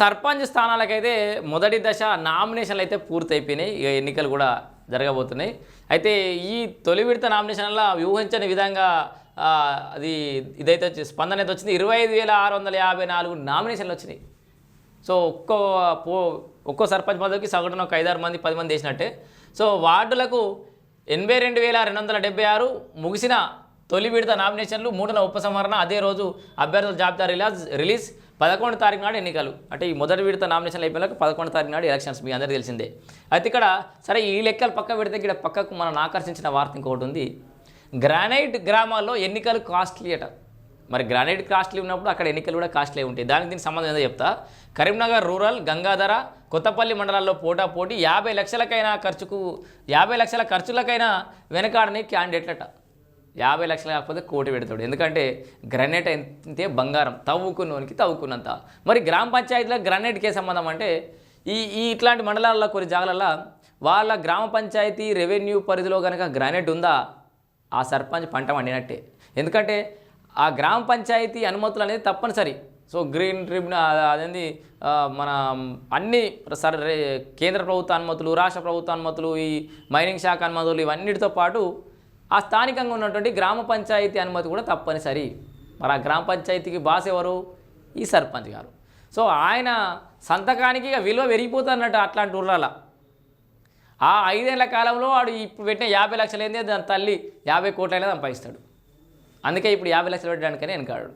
సర్పంచ్ స్థానాలకైతే మొదటి దశ నామినేషన్లు అయితే పూర్తయిపోయినాయి. ఇక ఎన్నికలు కూడా జరగబోతున్నాయి. అయితే ఈ తొలి విడత నామినేషన్ల ఊహించని విధంగా అది ఇదైతే వచ్చి స్పందన అయితే వచ్చింది. ఇరవై ఐదు వేల ఆరు వందల యాభై నాలుగు నామినేషన్లు వచ్చినాయి. సో ఒక్కో పో ఒక్కో సర్పంచ్ పదవికి సగటున ఒక ఐదారు మంది పది మంది వేసినట్టే. సో వార్డులకు ఎనభై రెండు వేల రెండు వందల డెబ్బై ఆరు ముగిసిన తొలి విడత నామినేషన్లు మూడున ఉపసంహరణ అదే రోజు అభ్యర్థుల జాబితా రిలాజ్ రిలీజ్. పదకొండు తారీఖు నాడు ఎన్నికలు. అంటే ఈ మొదటి విడత నామినేషన్లు అయిపోయాక పదకొండు తారీఖు నాడు ఎలక్షన్స్. మీ అందరికీ తెలిసిందే. అయితే ఇక్కడ సరే ఈ లెక్కలు పక్క పెడితే ఇక్కడ పక్కకు మనం ఆకర్షించిన వార్త ఇంకొకటి ఉంది. గ్రానైట్ గ్రామాల్లో ఎన్నికలు కాస్ట్లీ అట. మరి గ్రానైట్ కాస్ట్లీ ఉన్నప్పుడు అక్కడ ఎన్నికలు కూడా కాస్ట్లీ ఉంటాయి. దానికి దీనికి సంబంధం ఏదో చెప్తా. కరీంనగర్ రూరల్ గంగాధర కొత్తపల్లి మండలాల్లో పోటా పోటీ యాభై లక్షలకైనా ఖర్చుకు యాభై లక్షల ఖర్చులకైనా వెనకాడని క్యాండిడేట్లట. యాభై లక్షలు కాకపోతే కోటి పెడతాడు. ఎందుకంటే గ్రానైట్ అయితే బంగారం తవ్వుకున్నోనికి తవ్వుకున్నంత. మరి గ్రామ పంచాయతీలో గ్రానైట్కే సంబంధం అంటే ఈ ఈ ఇట్లాంటి మండలాల్లో కొన్ని జాగాలలో వాళ్ళ గ్రామ పంచాయతీ రెవెన్యూ పరిధిలో కనుక గ్రానైట్ ఉందా ఆ సర్పంచ్ పంట వండినట్టే ఎందుకంటే ఆ గ్రామ పంచాయతీ అనుమతులు అనేది తప్పనిసరి. సో గ్రీన్ ట్రిబ్యున అదేంది మన అన్ని సర్ కేంద్ర ప్రభుత్వ అనుమతులు రాష్ట్ర ప్రభుత్వ అనుమతులు ఈ మైనింగ్ శాఖ అనుమతులు ఇవన్నిటితో పాటు ఆ స్థానికంగా ఉన్నటువంటి గ్రామ పంచాయతీ అనుమతి కూడా తప్పనిసరి. మరి ఆ గ్రామ పంచాయతీకి బాస్ ఎవరు? ఈ సర్పంచ్ గారు. సో ఆయన సంతకానికి ఇక విలువ పెరిగిపోతున్నట్టు అట్లాంటి ఊర్లలో. ఆ ఐదేళ్ళ కాలంలో వాడు ఇప్పుడు పెట్టిన యాభై లక్షలు ఏంది? దాని తల్లి యాభై కోట్లైనా సంపాదిస్తాడు. అందుకే ఇప్పుడు యాభై లక్షలు పెట్టడానికనే వెనకాడు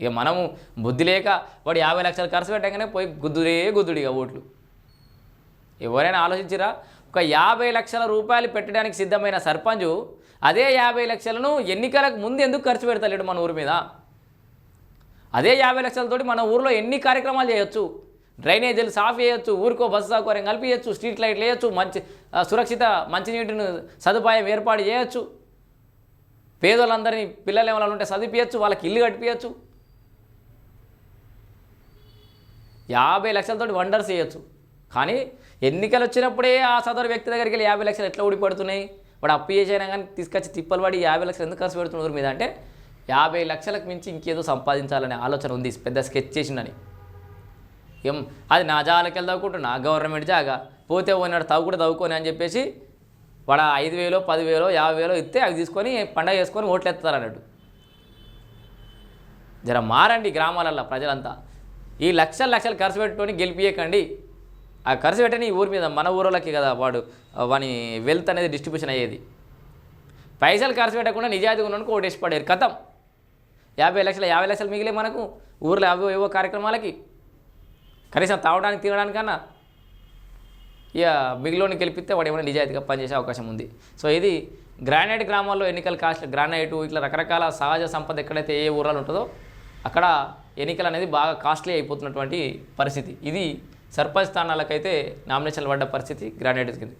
ఇక మనము బుద్ధి లేక వాడు యాభై లక్షలు ఖర్చు పెట్టగానే పోయి గుద్దురే గుద్దుడు ఇక ఓట్లు. ఎవరైనా ఆలోచించిరా? ఒక యాభై లక్షల రూపాయలు పెట్టడానికి సిద్ధమైన సర్పంచ్ అదే యాభై లక్షలను ఎన్నికలకు ముందు ఎందుకు ఖర్చు పెడతలేడు మన ఊరి మీద? అదే యాభై లక్షలతోటి మన ఊరిలో ఎన్ని కార్యక్రమాలు చేయొచ్చు? డ్రైనేజీలు సాఫ్ చేయొచ్చు ఊరికో బస్సు సౌకర్యం కల్పించచ్చు స్ట్రీట్ లైట్లు వేయచ్చు మంచి సురక్షిత మంచినీటిని సదుపాయం ఏర్పాటు చేయొచ్చు. పేదోళ్ళందరినీ పిల్లలు ఏమైనా ఉంటే చదివించచ్చు వాళ్ళకి ఇల్లు కట్టిపించచ్చు యాభై లక్షలతోటి వండర్స్ చేయొచ్చు. కానీ ఎన్నికలు వచ్చినప్పుడే ఆ సదరు వ్యక్తి దగ్గరికి వెళ్ళి యాభై లక్షలు ఎట్లా ఊడిపడుతున్నాయి? వాడు అప్పు చేసైనా కానీ తీసుకొచ్చి తిప్పలు పడి యాభై లక్షలు ఎందుకు ఖర్చు పెడుతున్నారు మీద? అంటే యాభై లక్షలకు మించి ఇంకేదో సంపాదించాలనే ఆలోచన ఉంది. పెద్ద స్కెచ్ చేసిండని. ఏం? అది నా జాలకి తవ్వుకుంటున్నా నా గవర్నమెంట్ జాగా. పోతే పోయినాడు తవ్వు కూడా తవ్వుకొని అని చెప్పేసి వాడు ఐదు వేలో పదివేలో యాభై వేలో ఇస్తే అవి తీసుకొని పండగ చేసుకొని ఓట్లు ఎత్తారు అన్నట్టు జర మారండి గ్రామాలల్లో ప్రజలంతా. ఈ లక్షల లక్షలు ఖర్చు పెట్టుకొని గెలిపియకండి. ఆ ఖర్చు పెట్టని ఈ ఊరి మీద మన ఊరోళ్ళకి కదా వాడు వాని వెల్త్ అనేది డిస్ట్రిబ్యూషన్ అయ్యేది. పైసలు ఖర్చు పెట్టకుండా నిజాయితీగా ఉన్నకు ఓటేసి పడారు. కథం. యాభై లక్షలు యాభై లక్షలు మిగిలే మనకు ఊర్లో అవి ఏవో కార్యక్రమాలకి. కనీసం తాగడానికి తినడానికన్నా ఇక మిగిలిని గెలిపిస్తే వాడు ఏమైనా నిజాయితీగా పనిచేసే అవకాశం ఉంది. సో ఇది గ్రానైట్ గ్రామాల్లో ఎన్నికల కాస్ట్ గ్రానైట్ ఇట్లా రకరకాల సహజ సంపద ఎక్కడైతే ఏ ఊరాలు ఉంటుందో అక్కడ ఎన్నికలు అనేది బాగా కాస్ట్లీ అయిపోతున్నటువంటి పరిస్థితి. ఇది సర్పంచ్ స్థానాలకైతే నామినేషన్లు పడ్డ పరిస్థితి గ్రానైట్ కింద